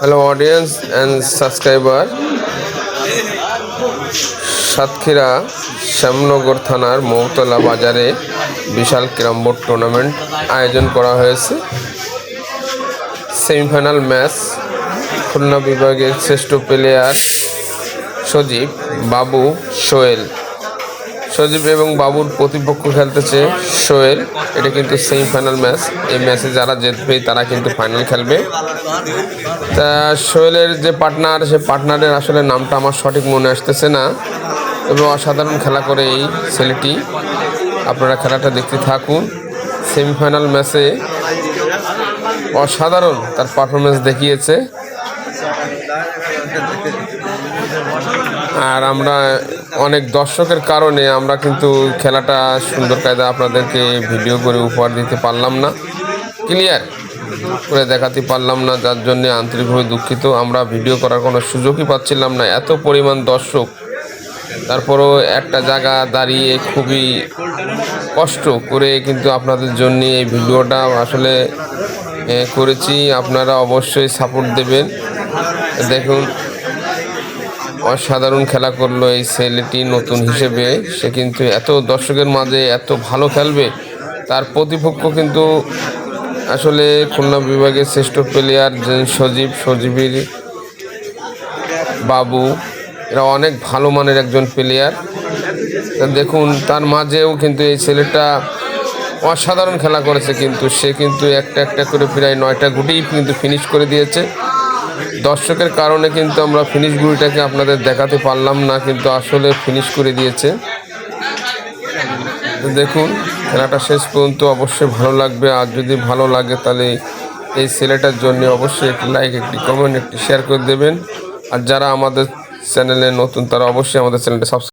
Hello audience and subscriber Satkhira Shyamnagar থানার মৌতলা বাজারে বিশাল carrom board tournament আয়োজন করা হয়েছে। সেমিফাইনাল ম্যাচ খুলনা বিভাগের শ্রেষ্ঠ প্লেয়ার সজীব, বাবু, সোহেল। সজীব এবং বাবুর প্রতিপক্ষ খেলতেছে সোহেল, এটা কিন্তু সেমিফাইনাল ম্যাচ এই ম্যাচে যারা জিতবে, তারা কিন্তু ফাইনাল খেলবে। তা সোহেলের যে পার্টনার সে পার্টনারের আসলে নামটা আমার সঠিক মনে আসতেছে না। তবে অসাধারণ খেলা করে এই ছেলেটি। আপনারা খেলাটা দেখতে থাকুন। সেমিফাইনাল ম্যাচে অসাধারণ তার পারফরমেন্স দেখিয়েছে। আর আমরা অনেক দর্শকের কারণে আমরা কিন্তু খেলাটা সুন্দর কায়দা আপনাদেরকে ভিডিও করে উপহার দিতে পারলাম না। ক্লিয়ার করে দেখাতে পারলাম না, যার জন্য আন্তরিকভাবে দুঃখিত। আমরা ভিডিও করার কোনো সুযোগই পাচ্ছিলাম না। এত পরিমাণ দর্শক, তারপরও একটা জায়গা দাঁড়িয়ে খুবই কষ্ট করে কিন্তু আপনাদের জন্য এই ভিডিওটা আসলে করেছি। আপনারা অবশ্যই সাপোর্ট দেবেন। দেখুন, অসাধারণ খেলা করল এই ছেলেটি নতুন হিসেবে। সে কিন্তু এত দর্শকের মাঝে এত ভালো খেলবে, তার প্রতিপক্ষ কিন্তু আসলে খুলনা বিভাগের শ্রেষ্ঠ প্লেয়ার সজীব, সজীবের বাবু। এরা অনেক ভালো মানের একজন প্লেয়ার দেখুন, তার মাঝেও কিন্তু এই ছেলেটা অসাধারণ খেলা করেছে কিন্তু। সে কিন্তু একটা একটা করে প্রায় নয়টা গুটি কিন্তু ফিনিশ করে দিয়েছে। দর্শকের কারণে কিন্তু আমরা ফিনিশ গুড়িটাকে আপনাদের দেখাতে পারলাম না, কিন্তু আসলে ফিনিশ করে দিয়েছে। দেখুন, খেলাটা শেষ পর্যন্ত অবশ্যই ভালো লাগবে, আর যদি ভালো লাগে তাহলে এই ছেলেটার জন্য অবশ্যই একটি লাইক একটি কমেন্ট একটি শেয়ার করে দেবেন। আর যারা আমাদের চ্যানেলে নতুন, তারা অবশ্যই আমাদের চ্যানেলটা সাবস্ক্রাইব